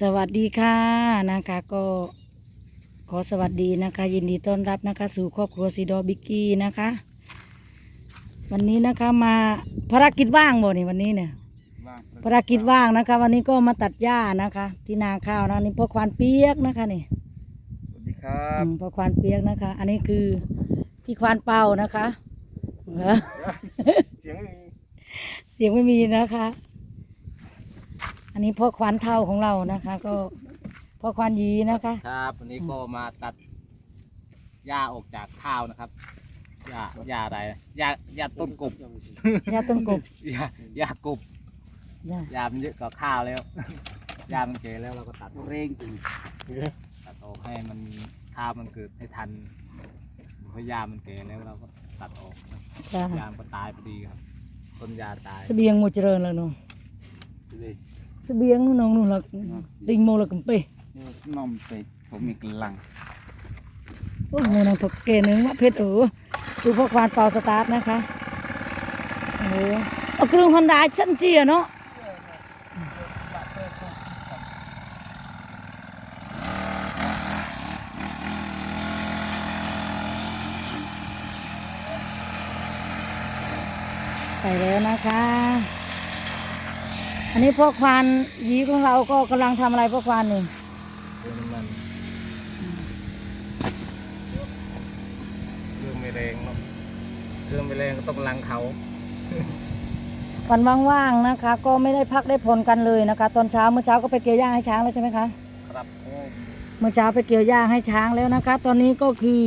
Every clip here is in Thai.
สวัสดีค่ะนะคะก็ขอสวัสดีนะคะ ยินดีต้อนรับนะคะ สู่ครอบครัวซีดอบิกกี้นะคะ วันนี้นะคะมาภารกิจว่างบ่นี่วันนี้เนี่ยว่างภารกิจว่างนะคะ วันนี้ก็มาตัดหญ้านะคะ ที่นาข้าวนะนี่พ่อควานเปียกนะคะนี่สวัสดีครับอืมพ่อควานเปียกนะคะ อันนี้คือพี่ควานเป่านะคะเหรอเสียงไม่มีเสียงไม่มีนะคะอั นนี้พ่อควานเท่าของเรานะคะ ก็พ่อควานยีนะคะ ครับวันนี้ก็มาตัดหญ้าออกจากข้าวนะครับหญ้าหญ้าอะไรหญ้าหญ้าต้นกบหญ้าต้นกบหญ้าหญ้ากบหญ้าหญ้ามันเยอะกว่าข้าวแล้วหญ้ามันเจแล้วเราก็ตัดเร่งจริงตัดออกให้มันข้าวมันเกิดให้ทันเพราะหญ้ามันแก่แล้วเราก็ตัดออกจ้าหญ้ามันก็ตายพอดีครับต้นหญ้าตายเสบียงหมูเจริญแล้วเนาะ สิ เดเสบียงนู่นนู่นละติงโมละกัมเปนี่สนอมเป็ดผมมีกำลังโอ้โหนางถกเกนึงมะเพชรเออดูพวกควานเป่าสตาร์ทนะคะโอ้โหเอาเครื่องฮอนด้าชั้นเจียเนาะใส่แล้วนะคะ อันนี้พ่อควานหยีของเราก็กำลังทำอะไรพ่อควานนี่เครื่องมันเครื่องไม่แรงหรอกเครื่องไม่แรงก็ต้องลังเขาวันว่างๆนะคะ ก็ไม่ได้พักได้ผ่อนกันเลยนะคะ ตอนเช้าเมื่อเช้าก็ไปเกี่ยวหญ้าให้ช้างแล้วใช่ไหมคะ ครับโอ้เมื่อเช้าไปเกี่ยวหญ้าให้ช้างแล้วนะคะ ตอนนี้ก็คือ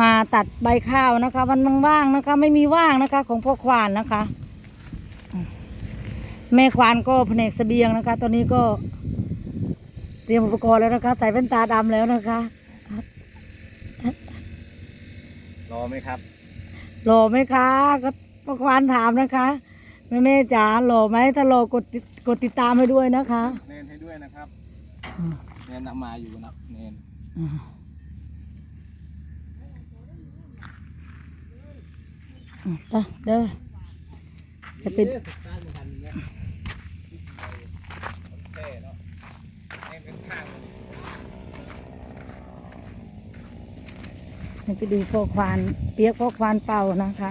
มาตัดใบข้าวนะคะ วันว่างๆนะคะ ไม่มีว่างนะคะของพ่อควานนะคะ แม่ควานก็แผนกเสบียงนะคะ ตอนนี้ก็เตรียมอุปกรณ์แล้วนะคะ ใส่แว่นตาดำแล้วนะคะ รอไหมครับหล่อไหมคะก็พ่อควานถามนะคะแม่แม่ๆจ๋าหล่อไหมถ้าหล่อกดติดกดติดตามให้ด้วยนะคะเนนให้ด้วยนะครับอืมเนนนำมาอยู่นะเนนอืมอืมต่อเด้อจะเป็นการทันเนี่ยเต้เนาะเนนเป็นข้าง ให้ ไปดูพ่อควานเปียกพ่อควานเป่านะคะ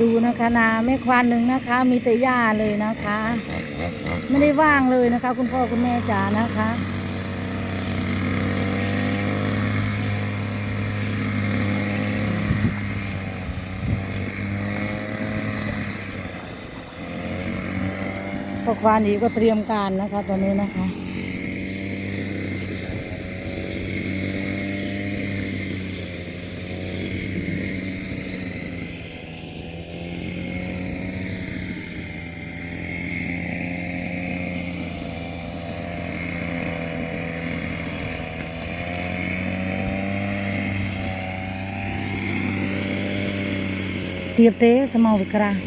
ดูนะคะนาแม่ควานหนึ่งนะคะ มีแต่หญ้าเลยนะคะ ไม่ได้ว่างเลยนะคะ คุณพ่อคุณแม่จ๋านะคะพ่อควานอีกก็เตรียมการนะคะตอนนี้นะคะ ទៀតទេសមកវាក្រាស់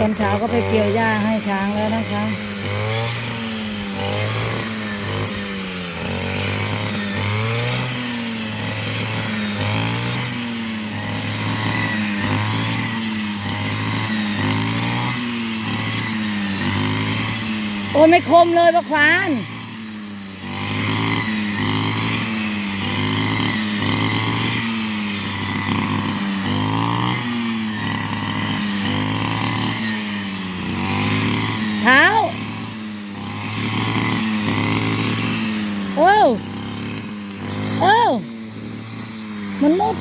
ตอนเช้าก็ไปเกี่ยวหญ้าให้ช้างแล้วนะคะโอ้ไม่คมเลยปะควาน เท้า โอ้วโอ้วมันมุด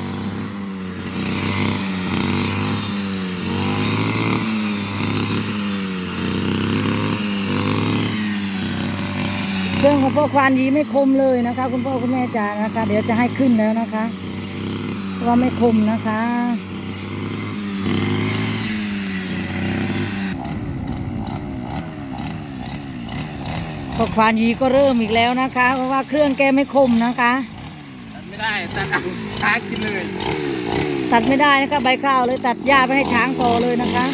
เครื่องของพ่อควานยีไม่คมเลยนะคะ คุณพ่อคุณแม่จ๋านะคะ เดี๋ยวจะให้ขึ้นแล้วนะคะเพราะว่าไม่คมนะคะ พอควานยีก็เริ่มอีกแล้วนะคะ เพราะว่าเครื่องแกไม่คมนะคะ ตัดไม่ได้ตัดเอาช้างกินเลย ตัดไม่ได้นะคะใบข้าวเลยตัดหญ้าไปให้ช้างต่อเลยนะคะ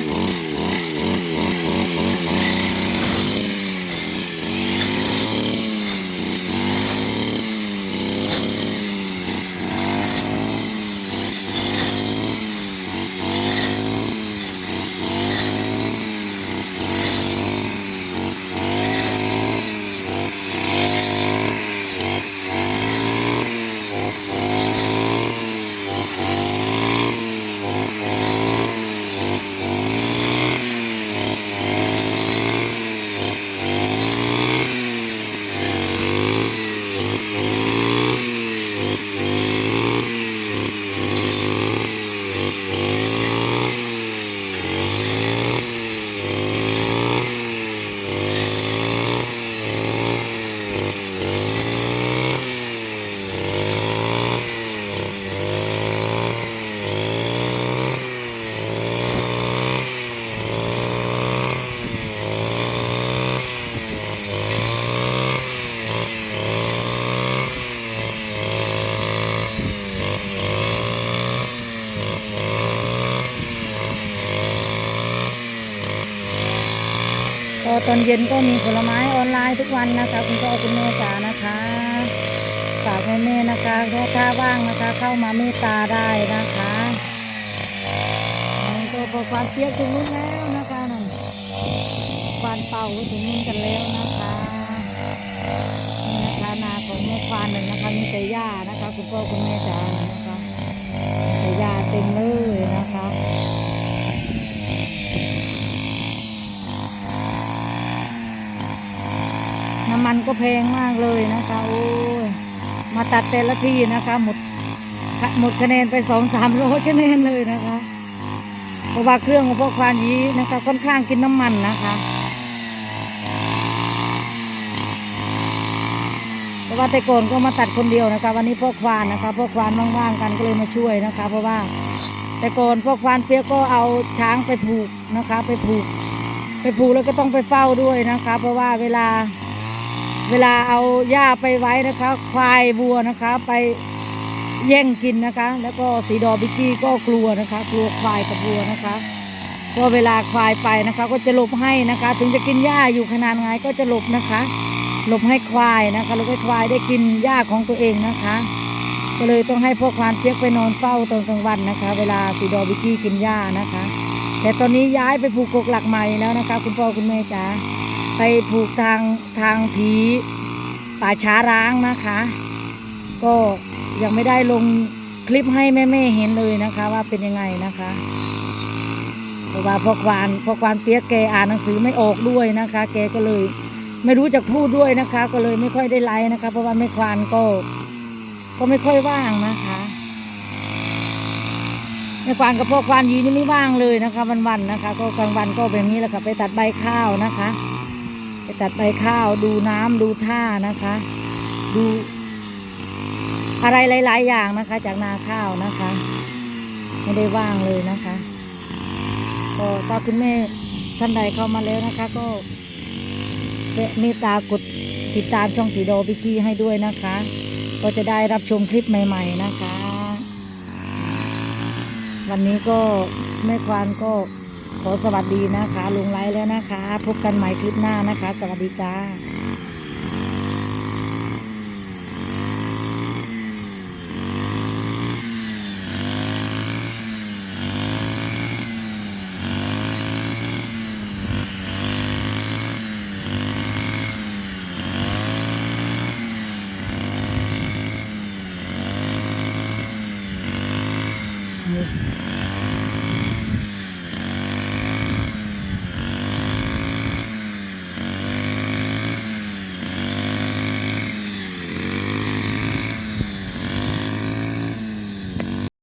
ตอนเย็นก็มีผลไม้ออนไลน์ทุกวันนะคะ คุณพ่อคุณแม่จ๋านะคะฝากแม่ๆนะคะถ้าถ้าว่างนะคะ เข้ามาเมตตาได้นะคะนี่ก็พอความเปียกถึงนู้นแล้วนะคะนั่นควานเป่าถึงนู้นกันแล้วนะคะนี่นะคะนาของแม่ควานหนึ่งนะคะมีแต่หญ้านะคะ คุณพ่อคุณแม่จ๋านะคะแต่หญ้าเต็มเลยนะคะ น้ำมัน ก็แพงมากเลยนะคะ โอ้ย มาตัดแต่ละทีนะคะ หมดหมดคะแนนไปสองสามร้อยคะแนนเลยนะคะ เพราะว่าเครื่องของพวกควานยีนะคะ ค่อนข้างกินน้ำมันนะคะเพราะว่าแต่ก่อนก็มาตัดคนเดียวนะคะ วันนี้พ่อควานนะคะพ่อควานว่างๆกันก็เลยมาช่วยนะคะ เพราะว่าแต่ก่อนพ่อควานเปียกก็เอาช้างไปผูกนะคะ ไปผูก ไปผูกแล้วก็ต้องไปเฝ้าด้วยนะคะ เพราะว่าเวลา เวลาเอาหญ้าไปไว้นะคะ ควายบัวนะคะไปแย่งกินนะคะ แล้วก็สีดอบิกกี้ก็กลัวนะคะ กลัวควายกับบัวนะคะก็เวลาควายไปนะคะ ก็จะหลบให้นะคะ ถึงจะกินหญ้าอยู่ขนาดไงก็จะหลบนะคะหลบให้ควายนะคะหลบให้ควายได้กินหญ้าของตัวเองนะคะ ก็เลยต้องให้พวกควานเปียกไปนอนเฝ้าตอนกลางวันนะคะ เวลาสีดอบิกกี้กินหญ้านะคะ แต่ตอนนี้ย้ายไปผูกกกหลักใหม่แล้วนะคะ คุณพ่อคุณแม่จ๋า ไปผูกทางทางผีป่าช้าร้างนะคะ ก็ยังไม่ได้ลงคลิปให้แม่ๆเห็นเลยนะคะ ว่าเป็นยังไงนะคะเพราะว่าพอควานพอควานเปียกแกอ่านหนังสือไม่ออกด้วยนะคะ แกก็เลยไม่รู้จักพูดด้วยนะคะ ก็เลยไม่ค่อยได้ไลฟ์นะคะ เพราะว่าแม่ควานก็ก็ไม่ค่อยว่างนะคะแม่ควานกับพ่อควานยีนี่ไม่ว่างเลยนะคะวันๆนะคะ ก็กลางวันก็แบบนี้แหละค่ะไปตัดใบข้าวนะคะ ไปตัดใบข้าวดูน้ำดูท่านะคะ ดู อะไรหลาย ๆ อย่างนะคะ จากนาข้าวนะคะ ไม่ได้ว่างเลยนะคะก็ถ้าคุณแม่ท่านใดเข้ามาแล้วนะคะ ก็เมตตากดติดตามช่องสีโดพิกี้ให้ด้วยนะคะ ก็จะได้รับชมคลิปใหม่ ๆ นะคะ วันนี้ก็แม่ควานก็ ขอสวัสดีนะคะ ลงไลฟ์แล้วนะคะ พบกันใหม่คลิปหน้านะคะ สวัสดีจ้า